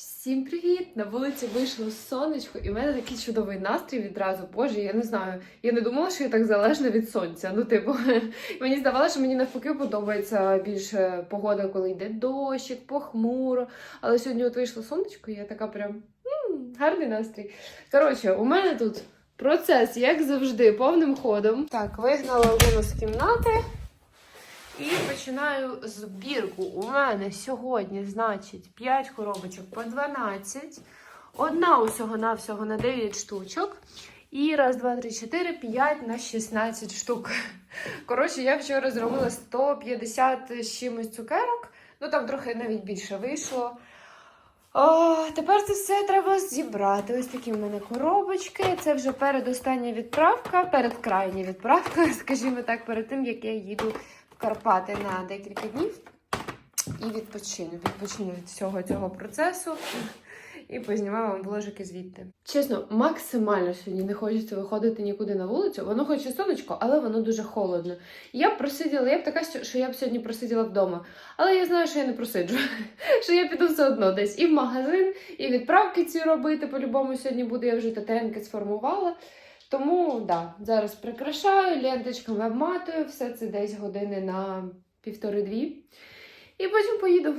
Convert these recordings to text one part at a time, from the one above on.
Всім привіт! На вулиці вийшло сонечко, і в мене такий чудовий настрій відразу. Боже, я не знаю. Я не думала, що я так залежна від сонця. Ну, типу, мені здавалося, що мені навпаки подобається більше погода, коли йде дощик, похмуро. Але сьогодні от вийшло сонечко, і я така прям м, гарний настрій. Коротше, у мене тут процес, як завжди, повним ходом. Так, вигнала Луну з кімнати. І починаю збірку. У мене сьогодні, значить, 5 коробочок по 12. Одна усього-навсього на 9 штучок. І раз, два, три, чотири, 5 на 16 штук. Коротше, я вчора зробила 150 з чимось цукерок. Ну там трохи навіть більше вийшло. О, тепер це все треба зібрати. Ось такі в мене коробочки. Це вже передостання відправка, передкрайня відправка, скажімо так, перед тим, як я їду Карпати на декілька днів і відпочину. Відпочину від всього цього процесу і познімаю вам вложики звідти. Чесно, максимально сьогодні не хочеться виходити нікуди на вулицю. Воно хоч і сонечко, але воно дуже холодно. Я б просиділа, я б така, що я б сьогодні просиділа вдома. Але я знаю, що я не просиджу. Що я піду все одно десь і в магазин, і відправки ці робити. По-любому сьогодні буду, я вже татенки сформувала. Тому да, зараз прикрашаю, ленточками обматую, все це десь години на півтори-дві. І потім поїду.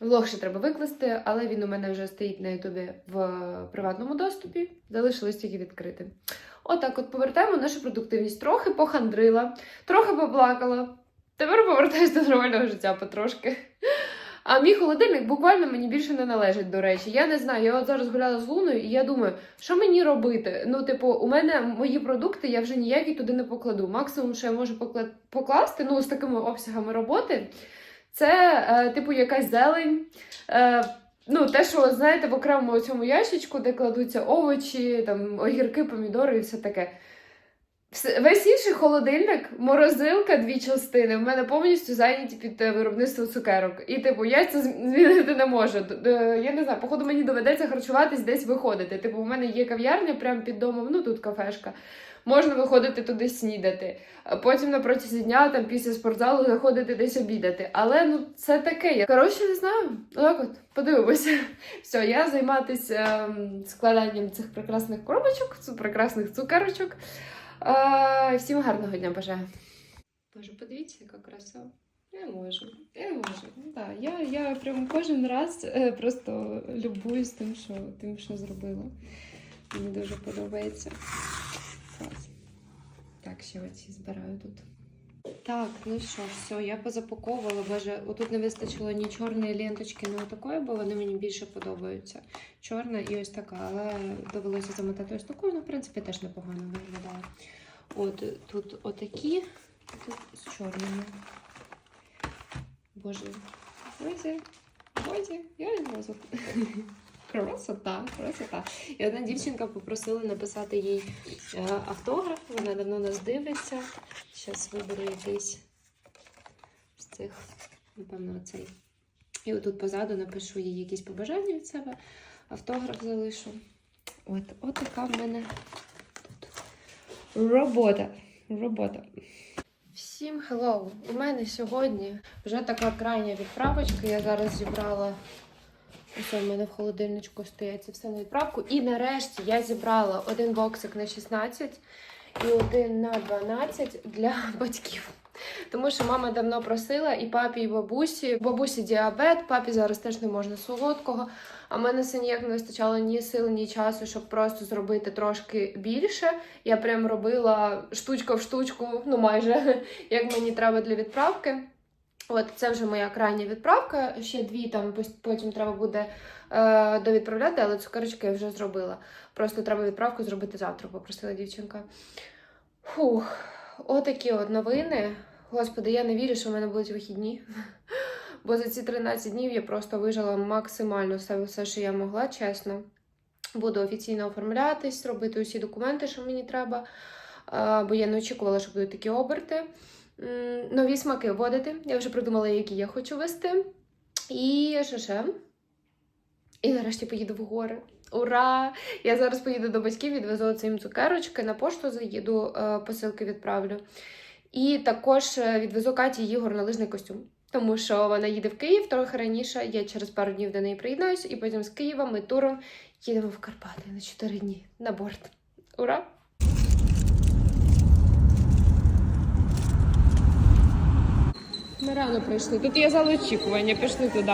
Влог ще треба викласти, але він у мене вже стоїть на Ютубі в приватному доступі. Залишилось тільки відкрити. Отак, от повертаємо нашу продуктивність. Трохи похандрила, трохи поплакала. Тепер повертаюсь до нормального життя потрошки. А мій холодильник буквально мені більше не належить, до речі. Я не знаю. Я от зараз гуляла з Луною, і я думаю, що мені робити? Ну, типу, у мене мої продукти я вже ніякі туди не покладу. Максимум, що я можу покла- покласти, ну, з такими обсягами роботи, це, е, типу, якась зелень. Е, ну, те, що, знаєте, в окремому цьому ящичку, де кладуться овочі, там, огірки, помідори і все таке. Весь інший холодильник, морозилка, дві частини. В мене повністю зайняті під е, виробництво цукерок. І, типу, я це змінити не можу. Я не знаю, походу мені доведеться харчуватись десь виходити. Типу, у мене є кав'ярня прямо під домом, ну тут кафешка. Можна виходити туди снідати. Потім на протязі дня, там після спортзалу, заходити десь обідати. Але ну це таке. Я коротше не знаю. Отак от подивимося. Все, я займатися ем, складанням цих прекрасних коробочок, прекрасних цукерочок. А, всім гарного дня бажаю. Боже, подивіться, яка краса. Я можу, я можу. Ну, да, я, я прям кожен раз е, просто любуюсь тим, що, тим, що зробила. Мені дуже подобається. Клас. Так, ще оці збираю тут. Так, ну що, все, я позапаковувала. Боже, отут не вистачило ні чорної ленточки, ні отакої, бо вони мені більше подобаються. Чорна і ось така, але довелося замотати ось такою, ну, в принципі, теж непогано виглядає. От тут отакі, тут з чорними. Боже, Боже, Боже, я не можу. Красота, красота. І одна дівчинка попросила написати їй е, автограф. Вона давно нас дивиться. Зараз виберу якийсь з цих, напевно, цей. І отут позаду напишу їй якісь побажання від себе. Автограф залишу. От, от така в мене тут робота. Робота. Всім hello! У мене сьогодні вже така крайня відправочка. Я зараз зібрала. Ось у мене в холодильничку стоять це все на відправку. І нарешті я зібрала один боксик на 16 і один на 12 для батьків. Тому що мама давно просила і папі, і бабусі. Бабусі діабет, папі зараз теж не можна солодкого. А в мене все ніяк не вистачало ні сил, ні часу, щоб просто зробити трошки більше. Я прям робила штучка в штучку, ну майже як мені треба для відправки. От це вже моя крайня відправка. Ще дві там потім треба буде е, довідправляти, але цукерочки я вже зробила. Просто треба відправку зробити завтра, попросила дівчинка. Фух, отакі от новини. Господи, я не вірю, що в мене будуть вихідні. Бо за ці 13 днів я просто вижила максимально все, все, що я могла, чесно. Буду офіційно оформлятись, робити усі документи, що мені треба. Е, бо я не очікувала, що будуть такі оберти. Нові смаки вводити. Я вже придумала, які я хочу вести. І що ще? І нарешті поїду в гори. Ура! Я зараз поїду до батьків, відвезу їм цукерочки, на пошту заїду, е, посилки відправлю. І також е, відвезу Каті її горнолижний костюм. тому що вона їде в Київ трохи раніше. Я через пару днів до неї приєднаюся, і потім з Києва ми туром їдемо в Карпати на 4 дні на борт. Ура! Ми рано прийшли. Тут є зал очікування. Пішли туди.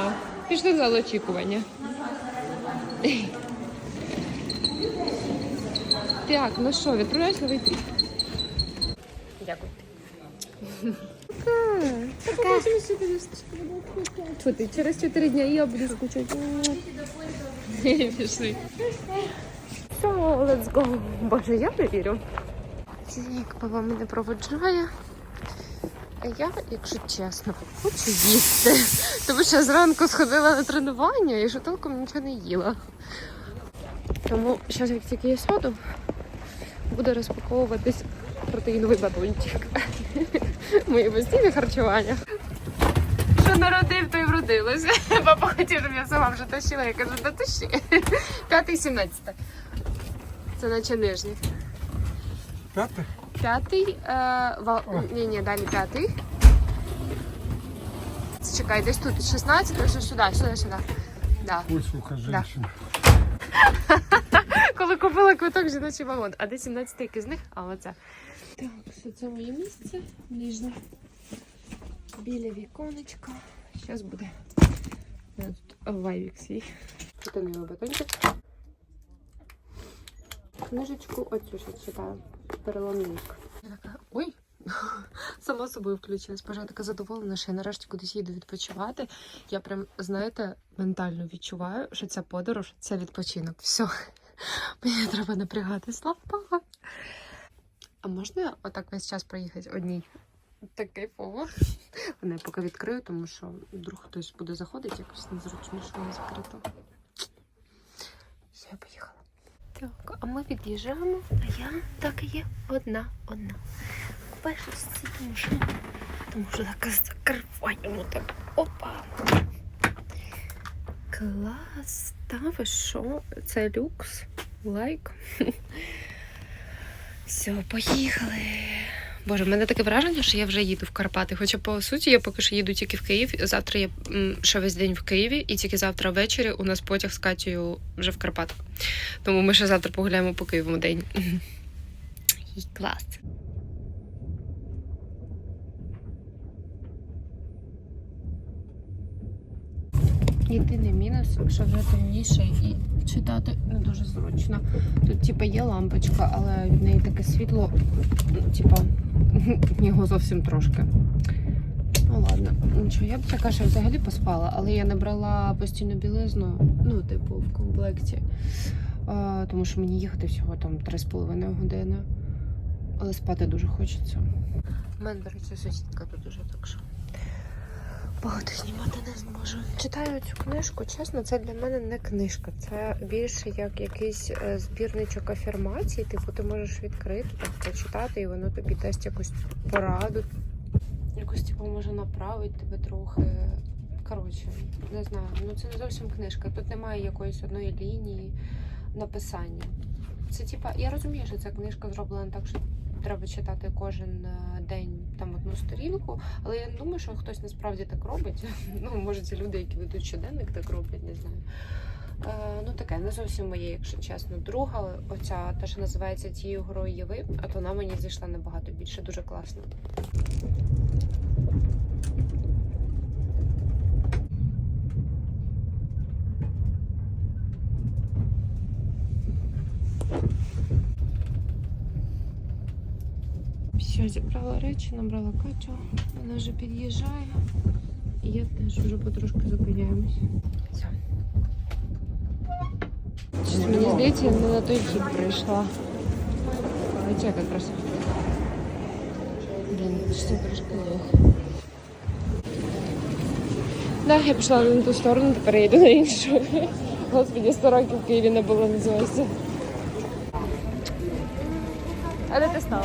Пішли в зал очікування. Так, ну що, відправляюсь новий тріп. Дякую. Фу, ти через 4 дня я буду скучати. Пішли. Все, let's go. Боже, я не вірю. Як папа мене проводжає. Я, якщо чесно, хочу їсти. Тому що зранку сходила на тренування і що толком нічого не їла. Тому зараз, як тільки я сяду, буде розпаковуватись протеїновий батончик. Моє постійне харчування. Що народив, то й вродилося. Папа хотів, щоб я сама вже тащила. Я кажу, да тащи. П'ятий, сімнадцятий. Це наче нижній. Пятый? П'ятий, е, ва... ні, ні, далі п'ятий. Чекай, десь тут 16, ось сюди, сюди, сюди. Да. Ой, сука, женщина. Коли купила квиток жіночий вагон. А де 17 який з них? А оце. Так, що це моє місце нижнє. Біля віконечка. Зараз буде. Тут вайвік свій. Вітамінний батончик. Книжечку оцю ще читаю. Переломник. Я така, ой. Сама собою включилась. Боже, я така задоволена, що я нарешті кудись їду відпочивати. Я прям, знаєте, ментально відчуваю, що ця подорож це відпочинок. Все. Мені треба напрягати слова. А можна отак весь час проїхати одній? Так кайфово. Вона я поки відкрию, тому що вдруг хтось буде заходити, якось незручно, що не закрито. Все, я поїхала. Так, а ми від'їжджаємо, а я так і є одна, одна. Перше що, тому що так закриваємо так. Опа. Клас. Та ви що? Це люкс. Лайк. Все, поїхали. Боже, в мене таке враження, що я вже їду в Карпати. Хоча, по суті, я поки що їду тільки в Київ. Завтра я ще весь день в Києві, і тільки завтра ввечері у нас потяг з Катєю вже в Карпатах. Тому ми ще завтра погуляємо по Києву день. Клас. Єдиний мінус, що вже темніше і читати не дуже зручно. Тут, типа, є лампочка, але від неї таке світло, типа, його зовсім трошки. Ну ладно, нічого, я б така ще взагалі поспала, але я не брала постійну білизну, ну, типу, в комплекті. А, тому що мені їхати всього там 3,5 години. Але спати дуже хочеться. У мене, до речі, сусідка тут уже так що. Багато знімати не зможу. Читаю цю книжку, чесно, це для мене не книжка. Це більше як якийсь е, збірничок афірмацій. Типу, ти можеш відкрити, так почитати, і воно тобі дасть якусь пораду. Якось типу може направити тебе трохи. Коротше, не знаю. Ну це не зовсім книжка. Тут немає якоїсь одної лінії написання. Це типа, я розумію, що ця книжка зроблена так, що треба читати кожен е, день там одну сторінку, але я не думаю, що хтось насправді так робить. Ну, може, це люди, які ведуть щоденник, так роблять, не знаю. Е, ну таке, не зовсім моє, якщо чесно. Друга, оця та, що називається тією грою Єви, от вона мені зійшла набагато більше, дуже класно. Все, зібрала речі, набрала Катю. Вона вже під'їжджає. І я теж вже потрошки зупиняємось. Все. Щось мені здається, я не на той хід прийшла. Хоча якраз. Блін, що трошки лох. Да, я пішла на ту сторону, тепер я йду на іншу. Господи, 100 років в Києві не було називається. А де ти стала?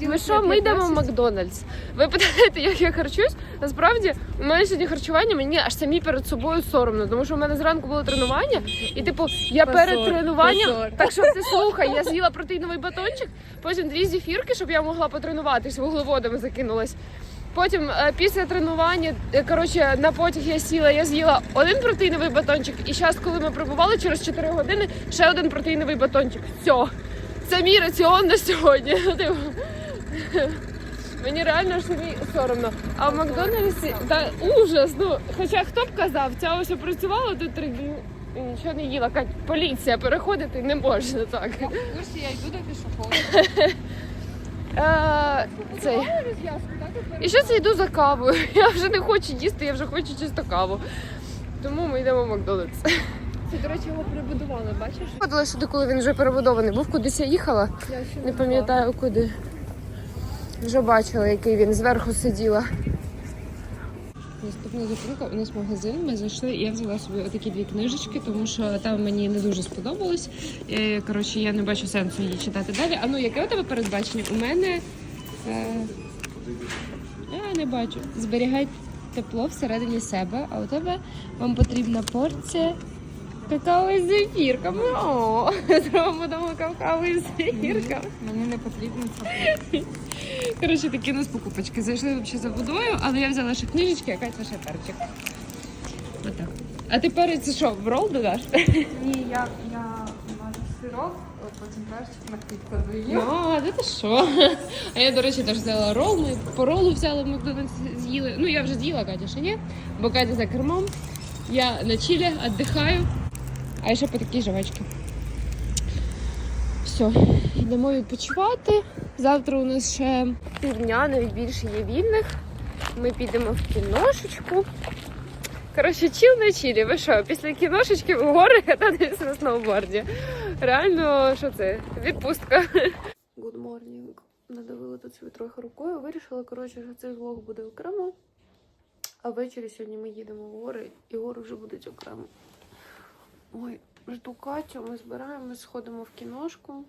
Ви що, ми йдемо в Макдональдс. Ви питаєте, як я харчусь? Насправді, у мене сьогодні харчування мені аж самі перед собою соромно, тому що у мене зранку було тренування, і типу я перед тренуванням. Так що ти слухай, я з'їла протеїновий батончик, потім дві зефірки, щоб я могла потренуватись, вуглеводами закинулась. потім е, після тренування, е, коротше, на потяг я сіла, я з'їла один протеїновий батончик, і зараз, коли ми прибували через 4 години, ще один протеїновий батончик. Все. Це мій раціон на сьогодні. Ну, типу, Мені реально самі соромно. А в Макдональдсі та ужас. Ну хоча хто б казав, ця ось працювала тут три дні і нічого не їла. Кать, поліція переходити не можна так. В курсі я йду до пішоходу. Е, цей. І зараз я йду за кавою. Я вже не хочу їсти, я вже хочу чисто каву. Тому ми йдемо в Макдональдс. Це, до речі, його прибудували, бачиш? Ходила сюди, коли він вже перебудований. Був кудись я їхала. Я ще Не пам'ятаю куди. Вже бачила, який він зверху сиділа. Наступна зупинка у нас магазин. Ми зайшли, і я взяла собі отакі дві книжечки, тому що там мені не дуже сподобалось. Е, Коротше, я не бачу сенсу її читати далі. А ну, яке у тебе передбачення? У мене е, я не бачу. Зберігай тепло всередині себе, а у тебе вам потрібна порція какао із зефірками. О, зробимо какао із зефірками. Мені не потрібно це. Коротше, такі у нас покупочки. Зайшли взагалі за водою, але я взяла ще книжечки, яка ще перчик. Отак. А ти перець що, в рол додаш? Ні, я, я мажу сирок, потім перчик на хліб кладу. А, де ти що? А я, до речі, теж взяла рол. Ми по ролу взяли в Макдональдс з'їли. Ну, я вже з'їла, Катя ще ні. Бо Катя за кермом. Я на чилі, віддихаю. А ще по такій жвачці. Все, йдемо відпочивати. Завтра у нас ще півдня, навіть більше є вільних. Ми підемо в кіношечку. Коротше, чіл на чилі. Ви що, після кіношечки в гори кататися на сноуборді? Реально, що це? Відпустка. Good morning. Надавила тут собі трохи рукою. Вирішила, коротше, що цей влог буде окремо. А ввечері сьогодні ми їдемо в гори, і гори вже будуть окремо. Ой, жду Катю, ми збираємось, сходимо в кіношку.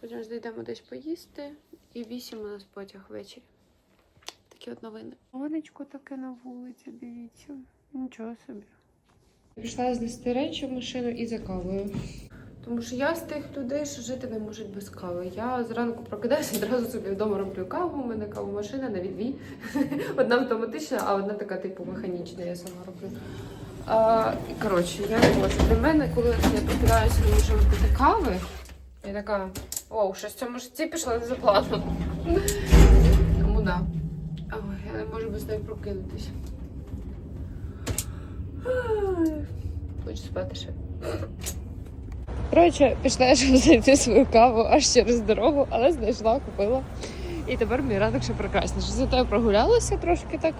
Потім зайдемо десь поїсти. І вісім у нас потяг ввечері. Такі от новини. Сонечко таке на вулиці, дивіться. Нічого собі. Пішла знести речі в машину і за кавою. Тому що я з тих людей, що жити не можуть без кави. Я зранку прокидаюся, одразу собі вдома роблю каву. У мене кавомашина на відвій. Одна автоматична, а одна така типу механічна, я сама роблю. А, коротше, я не можу. Для мене, коли я прокидаюся, не можу робити кави, я така, вау, щось в цьому житті пішло не за планом. Тому да. Ой, я не можу без неї прокинутися. Хочу спати ще. Коротше, пішла я знайти свою каву аж через дорогу, але знайшла, купила. І тепер мій ранок ще прекрасніше. Зато я прогулялася трошки так.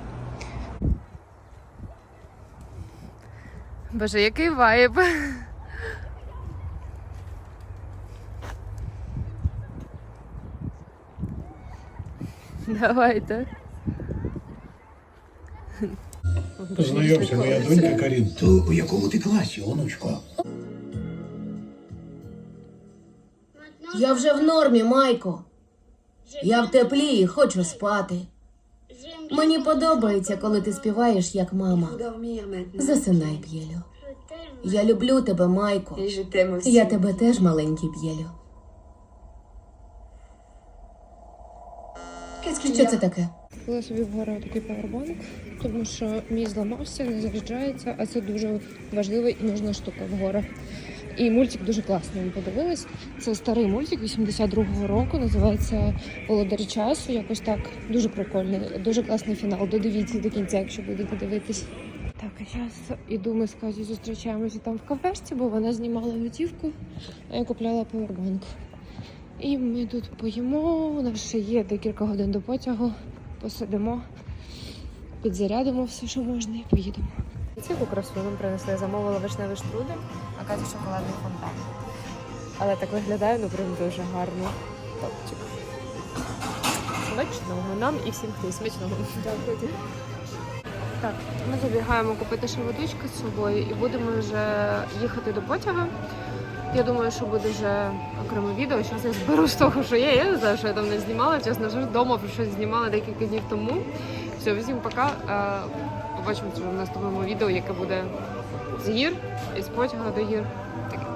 Боже, який вайб. Давайте. Познайомся, моя донька Карін. То у якому ти класі, онучко? Я вже в нормі, Майко. Я в теплі і хочу спати. Мені подобається, коли ти співаєш як мама. Засинай, П'єлю. Я люблю тебе, Майко. Я тебе теж, маленький П'єлю. Що це таке? Купила собі в гору такий павербанк, тому що мій зламався, не заряджається, а це дуже важлива і нужна штука в горах. І мультик дуже класний. Ми подивились. Це старий мультик 82-го року. Називається Володар часу. Якось так дуже прикольний, дуже класний фінал. Додивіться до кінця, якщо будете дивитись. Так, а зараз іду ми з Катю зустрічаємося там в кафешці, бо вона знімала готівку, а я купляла павербанк. І ми тут поїмо. У нас ще є декілька годин до потягу. Посидимо, підзарядимо все, що можна, і поїдемо. Ціку красу нам принесли, замовила вишневий штрудель, Катя шоколадний фонтан. Але так виглядає, ну прям дуже гарно. Топчик. Смачного нам і всім хто смачного. Дякую. Так, ми забігаємо купити ще водички з собою і будемо вже їхати до потяга. Я думаю, що буде вже окреме відео. Зараз я зберу з того, що є. Я не знаю, що я там не знімала. Чесно ж, вдома про щось знімала декілька днів тому. Все, всім пока. Е, Побачимося в наступному відео, яке буде з гір, із потяга до гір. Таке.